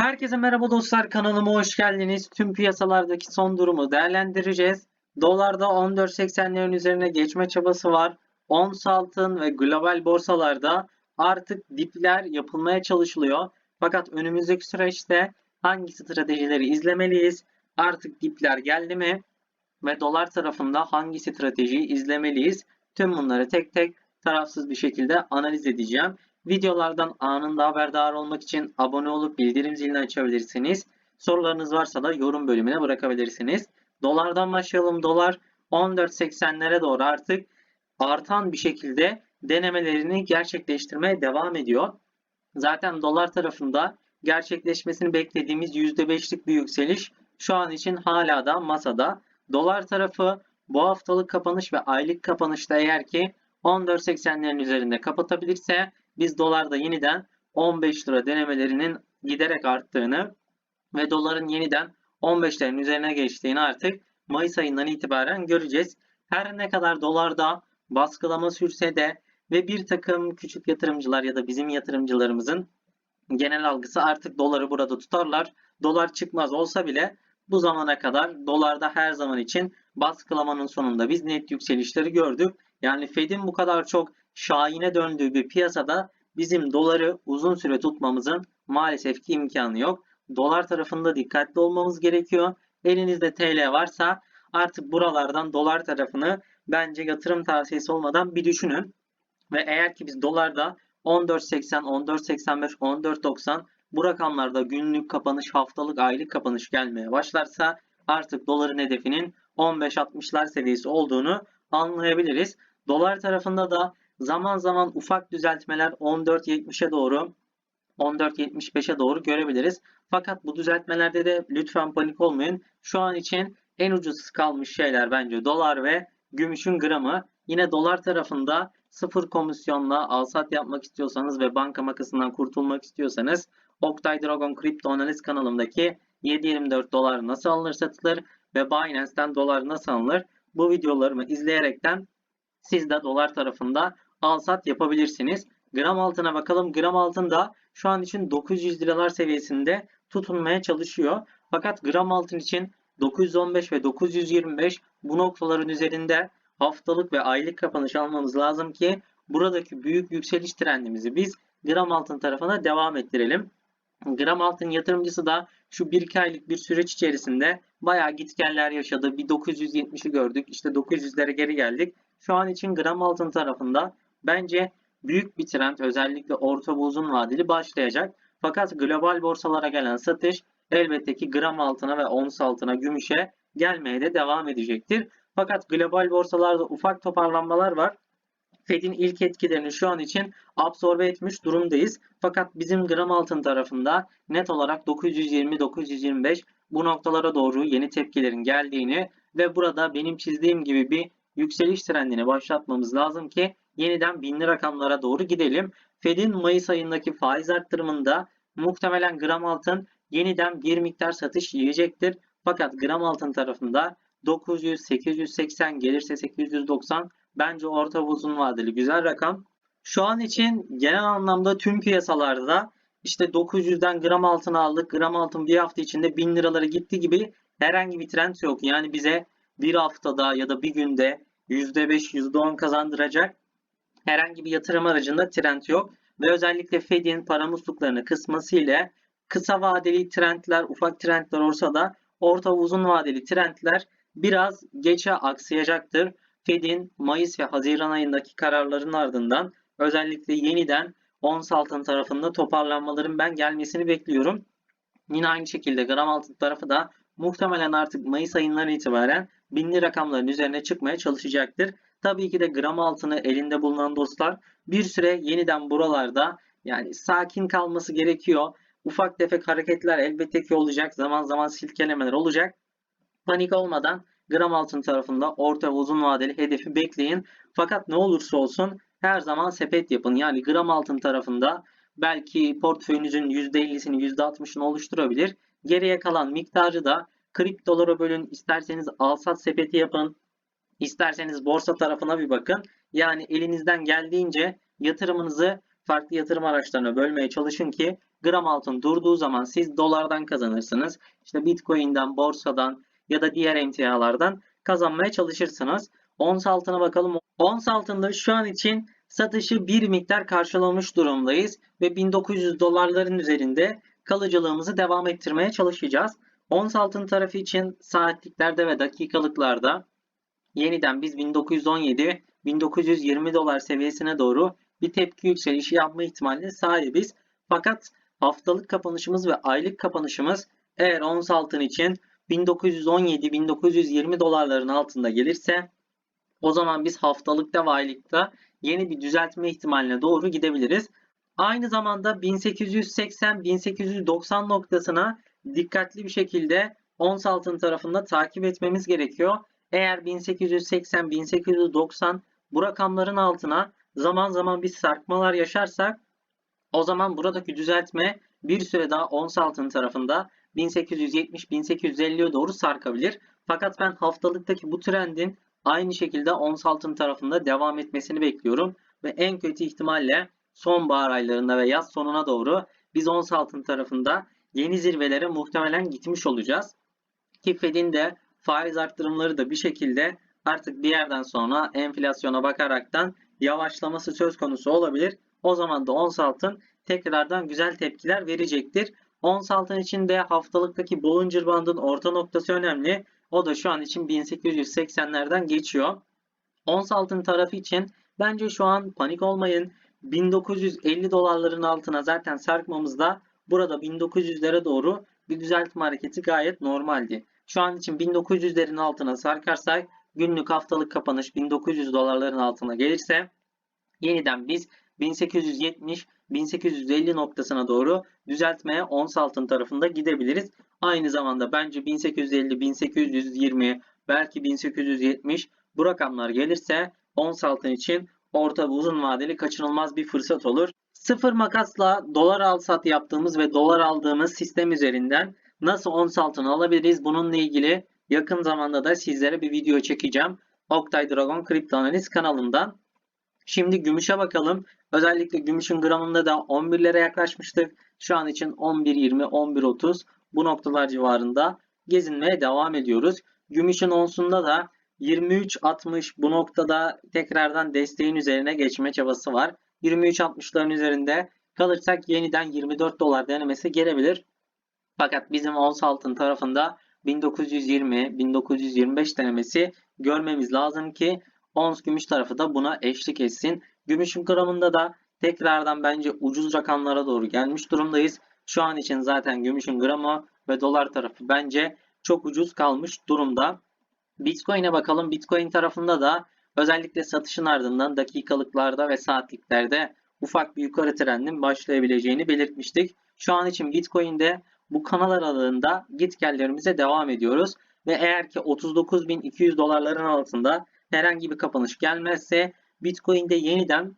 Herkese merhaba dostlar kanalıma hoş geldiniz. Tüm piyasalardaki son durumu değerlendireceğiz. Dolarda 14.80'lerin üzerine geçme çabası var. Ons altın ve global borsalarda artık dipler yapılmaya çalışılıyor. Fakat önümüzdeki süreçte hangi stratejileri izlemeliyiz? Artık dipler geldi mi? Ve dolar tarafında hangi stratejiyi izlemeliyiz? Tüm bunları tek tek tarafsız bir şekilde analiz edeceğim. Videolardan anında haberdar olmak için abone olup bildirim zilini açabilirsiniz. Sorularınız varsa da yorum bölümüne bırakabilirsiniz. Dolardan başlayalım. Dolar 14.80'lere doğru artık artan bir şekilde denemelerini gerçekleştirmeye devam ediyor. Zaten dolar tarafında gerçekleşmesini beklediğimiz %5'lik bir yükseliş şu an için hala da masada. Dolar tarafı bu haftalık kapanış ve aylık kapanışta eğer ki 14.80'lerin üzerinde kapatabilirse biz dolarda yeniden 15 lira denemelerinin giderek arttığını ve doların yeniden 15'lerin üzerine geçtiğini artık Mayıs ayından itibaren göreceğiz. Her ne kadar dolarda baskılama sürse de ve bir takım küçük yatırımcılar ya da bizim yatırımcılarımızın genel algısı artık doları burada tutarlar. Dolar çıkmaz olsa bile bu zamana kadar dolarda her zaman için baskılamanın sonunda biz net yükselişleri gördük. Yani Fed'in bu kadar çok şahine döndüğü bir piyasada bizim doları uzun süre tutmamızın maalesef ki imkanı yok. Dolar tarafında dikkatli olmamız gerekiyor. Elinizde TL varsa artık buralardan dolar tarafını bence yatırım tavsiyesi olmadan bir düşünün. Ve eğer ki biz dolarda 14.80, 14.85, 14.90 bu rakamlarda günlük kapanış, haftalık, aylık kapanış gelmeye başlarsa artık doların hedefinin 15-60'lar seviyesi olduğunu anlayabiliriz. Dolar tarafında da zaman zaman ufak düzeltmeler 14.70'e doğru 14.75'e doğru görebiliriz. Fakat bu düzeltmelerde de lütfen panik olmayın. Şu an için en ucuz kalmış şeyler bence dolar ve gümüşün gramı. Yine dolar tarafında sıfır komisyonla alsat yapmak istiyorsanız ve banka makasından kurtulmak istiyorsanız Oktay Dragon Kripto Analiz kanalımdaki 7.24 dolar nasıl alınır satılır ve Binance'ten dolar nasıl alınır bu videolarımı izleyerekten siz de dolar tarafında al sat yapabilirsiniz. Gram altına bakalım. Gram altın da şu an için 900 liralar seviyesinde tutunmaya çalışıyor. Fakat gram altın için 915 ve 925 bu noktaların üzerinde haftalık ve aylık kapanış almamız lazım ki buradaki büyük yükseliş trendimizi biz gram altın tarafına devam ettirelim. Gram altın yatırımcısı da şu 1-2 aylık bir süreç içerisinde bayağı gitgeller yaşadı. Bir 970'i gördük. İşte 900'lere geri geldik. Şu an için gram altın tarafında bence büyük bir trend özellikle orta ve uzun vadeli başlayacak. Fakat global borsalara gelen satış elbette ki gram altına ve ons altına, gümüşe gelmeye de devam edecektir. Fakat global borsalarda ufak toparlanmalar var. Fed'in ilk etkilerini şu an için absorbe etmiş durumdayız. Fakat bizim gram altın tarafında net olarak 920-925 bu noktalara doğru yeni tepkilerin geldiğini ve burada benim çizdiğim gibi bir yükseliş trendini başlatmamız lazım ki yeniden binli rakamlara doğru gidelim. Fed'in Mayıs ayındaki faiz arttırımında muhtemelen gram altın yeniden bir miktar satış yiyecektir. Fakat gram altın tarafında 900, 880 gelirse 890 bence orta uzun vadeli güzel rakam. Şu an için genel anlamda tüm piyasalarda işte 900'den gram altın aldık. Gram altın bir hafta içinde 1000 liralara gitti gibi herhangi bir trend yok. Yani bize bir haftada ya da bir günde %5, %10 kazandıracak herhangi bir yatırım aracında trend yok. Ve özellikle Fed'in para musluklarını kısması ile kısa vadeli trendler, ufak trendler olsa da orta uzun vadeli trendler biraz geçe aksayacaktır. Fed'in Mayıs ve Haziran ayındaki kararların ardından özellikle yeniden ons altın tarafında toparlanmaların ben gelmesini bekliyorum. Yine aynı şekilde gram altın tarafı da muhtemelen artık Mayıs ayından itibaren binli rakamların üzerine çıkmaya çalışacaktır. Tabii ki de gram altını elinde bulunan dostlar bir süre yeniden buralarda yani sakin kalması gerekiyor. Ufak tefek hareketler elbette ki olacak. Zaman zaman silkelemeler olacak. Panik olmadan gram altın tarafında orta ve uzun vadeli hedefi bekleyin. Fakat ne olursa olsun her zaman sepet yapın. Yani gram altın tarafında belki portföyünüzün %50'sini %60'ını oluşturabilir. Geriye kalan miktarı da kriptolara bölün. İsterseniz alsat sepeti yapın. İsterseniz borsa tarafına bir bakın. Yani elinizden geldiğince yatırımınızı farklı yatırım araçlarına bölmeye çalışın ki gram altın durduğu zaman siz dolardan kazanırsınız. İşte Bitcoin'den, borsadan ya da diğer emtialardan kazanmaya çalışırsınız. Ons altına bakalım. Ons altında şu an için satışı bir miktar karşılamış durumdayız ve 1900 dolarların üzerinde kalıcılığımızı devam ettirmeye çalışacağız. Ons altın tarafı için saatliklerde ve dakikalıklarda yeniden biz 1917 1920 dolar seviyesine doğru bir tepki yükselişi yapma ihtimaline sahibiz. Fakat haftalık kapanışımız ve aylık kapanışımız eğer ons altın için 1917-1920 dolarların altında gelirse o zaman biz haftalıkta ve aylıkta yeni bir düzeltme ihtimaline doğru gidebiliriz. Aynı zamanda 1880-1890 noktasına dikkatli bir şekilde ons altın tarafında takip etmemiz gerekiyor. Eğer 1880-1890 bu rakamların altına zaman zaman bir sarkmalar yaşarsak o zaman buradaki düzeltme bir süre daha ons altın tarafında 1870-1850'ye doğru sarkabilir. Fakat ben haftalıktaki bu trendin aynı şekilde ons altın tarafında devam etmesini bekliyorum. Ve en kötü ihtimalle sonbahar aylarında ve yaz sonuna doğru biz ons altın tarafında yeni zirvelere muhtemelen gitmiş olacağız. Ki Fed'in de faiz arttırımları da bir şekilde artık bir yerden sonra enflasyona bakaraktan yavaşlaması söz konusu olabilir. O zaman da ons altın tekrardan güzel tepkiler verecektir. Ons altın için de haftalıktaki Bollinger Band'ın orta noktası önemli. O da şu an için 1880'lerden geçiyor. Ons altın tarafı için bence şu an panik olmayın. 1950 dolarların altına zaten sarkmamızda burada 1900'lere doğru bir düzeltme hareketi gayet normaldi. Şu an için 1900'lerin altına sarkarsak günlük haftalık kapanış 1900 dolarların altına gelirse yeniden biz 1870-1850 noktasına doğru düzeltmeye ons altın tarafında gidebiliriz. Aynı zamanda bence 1850-1820 belki 1870 bu rakamlar gelirse ons altın için orta ve uzun vadeli kaçınılmaz bir fırsat olur. Sıfır makasla dolar al sat yaptığımız ve dolar aldığımız sistem üzerinden nasıl ons altın alabiliriz bununla ilgili yakın zamanda da sizlere bir video çekeceğim. Oktay Dragon Kripto Analiz kanalından. Şimdi gümüşe bakalım. Özellikle gümüşün gramında da 11'lere yaklaşmıştık. Şu an için 11.20, 11.30 bu noktalar civarında gezinmeye devam ediyoruz. Gümüşün onsunda da 23.60 bu noktada tekrardan desteğin üzerine geçme çabası var. 23.60'ların üzerinde kalırsak yeniden 24 dolar denemesi gelebilir. Fakat bizim ons altın tarafında 1920-1925 denemesi görmemiz lazım ki ons gümüş tarafı da buna eşlik etsin. Gümüşün gramında da tekrardan bence ucuz rakamlara doğru gelmiş durumdayız. Şu an için zaten gümüşün gramı ve dolar tarafı bence çok ucuz kalmış durumda. Bitcoin'e bakalım. Bitcoin tarafında da özellikle satışın ardından dakikalıklarda ve saatliklerde ufak bir yukarı trendin başlayabileceğini belirtmiştik. Şu an için Bitcoin'de bu kanal aralığında git gellerimize devam ediyoruz. Ve eğer ki 39.200 dolarların altında herhangi bir kapanış gelmezse Bitcoin'de yeniden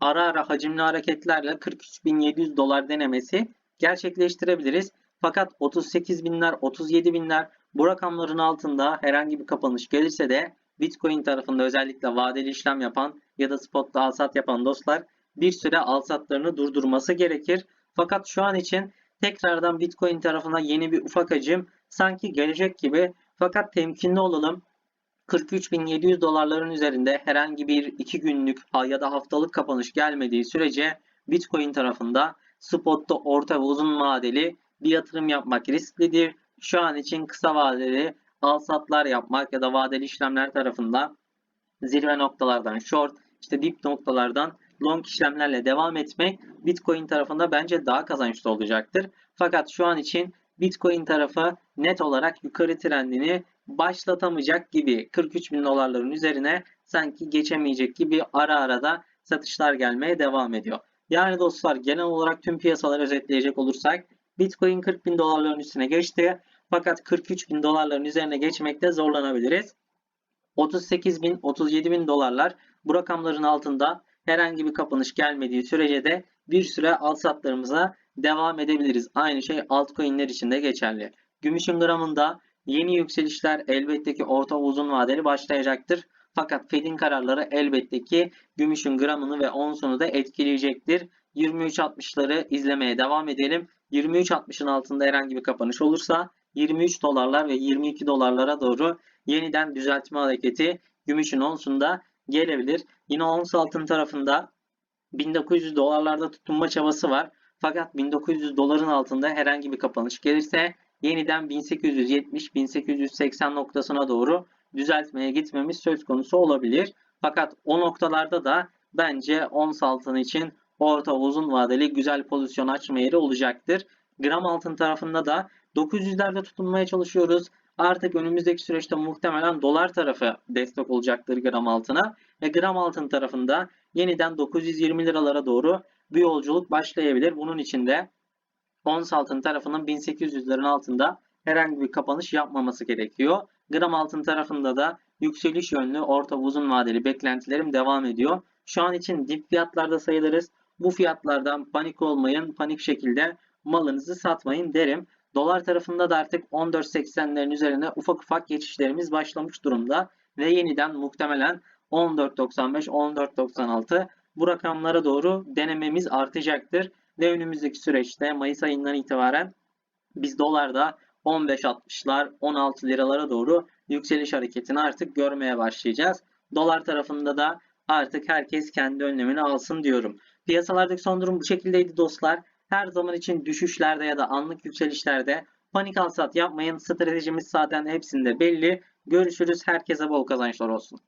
ara ara hacimli hareketlerle 43.700 dolar denemesi gerçekleştirebiliriz. Fakat 38 binler, 37 binler bu rakamların altında herhangi bir kapanış gelirse de Bitcoin tarafında özellikle vadeli işlem yapan ya da spotta alsat yapan dostlar bir süre alsatlarını durdurması gerekir. Fakat şu an için tekrardan Bitcoin tarafına yeni bir ufak hacim sanki gelecek gibi. Fakat temkinli olalım. 43.700 dolarların üzerinde herhangi bir 2 günlük ya da haftalık kapanış gelmediği sürece Bitcoin tarafında spotta orta ve uzun vadeli bir yatırım yapmak risklidir. Şu an için kısa vadeli alsatlar yapmak ya da vadeli işlemler tarafında zirve noktalardan short, işte dip noktalardan long işlemlerle devam etmek Bitcoin tarafında bence daha kazançlı olacaktır. Fakat şu an için Bitcoin tarafı net olarak yukarı trendini başlatamayacak gibi 43 bin dolarların üzerine sanki geçemeyecek gibi ara ara da satışlar gelmeye devam ediyor. Yani dostlar genel olarak tüm piyasaları özetleyecek olursak Bitcoin 40 bin dolarların üstüne geçti. Fakat 43 bin dolarların üzerine geçmekte zorlanabiliriz. 38 bin 37 bin dolarlar bu rakamların altında herhangi bir kapanış gelmediği sürece de bir süre al satlarımıza devam edebiliriz. Aynı şey altcoin'ler için de geçerli. Gümüşün gramında yeni yükselişler elbette ki orta uzun vadeli başlayacaktır. Fakat Fed'in kararları elbette ki gümüşün gramını ve onsunu da etkileyecektir. 23.60'ları izlemeye devam edelim. 23.60'ın altında herhangi bir kapanış olursa 23 dolarlar ve 22 dolarlara doğru yeniden düzeltme hareketi gümüşün onsunda gelebilir. Yine ons altın tarafında 1900 dolarlarda tutunma çabası var. Fakat 1900 doların altında herhangi bir kapanış gelirse yeniden 1870-1880 noktasına doğru düzeltmeye gitmemiz söz konusu olabilir. Fakat o noktalarda da bence ons altın için orta uzun vadeli güzel pozisyon açma yeri olacaktır. Gram altın tarafında da 900'lerde tutunmaya çalışıyoruz. Artık önümüzdeki süreçte muhtemelen dolar tarafı destek olacaktır gram altına. Ve gram altın tarafında yeniden 920 liralara doğru bir yolculuk başlayabilir. Bunun için de ons altın tarafının 1800'lerin altında herhangi bir kapanış yapmaması gerekiyor. Gram altın tarafında da yükseliş yönlü orta uzun vadeli beklentilerim devam ediyor. Şu an için dip fiyatlarda sayılırız. Bu fiyatlardan panik olmayın, panik şekilde malınızı satmayın derim. Dolar tarafında da artık 14.80'lerin üzerine ufak ufak geçişlerimiz başlamış durumda ve yeniden muhtemelen 14.95, 14.96 bu rakamlara doğru denememiz artacaktır ve önümüzdeki süreçte Mayıs ayından itibaren biz dolarda 15.60'lar, 16 liralara doğru yükseliş hareketini artık görmeye başlayacağız. Dolar tarafında da artık herkes kendi önlemini alsın diyorum. Piyasalardaki son durum bu şekildeydi dostlar. Her zaman için düşüşlerde ya da anlık yükselişlerde panik alsat yapmayın. Stratejimiz zaten hepsinde belli. Görüşürüz. Herkese bol kazançlar olsun.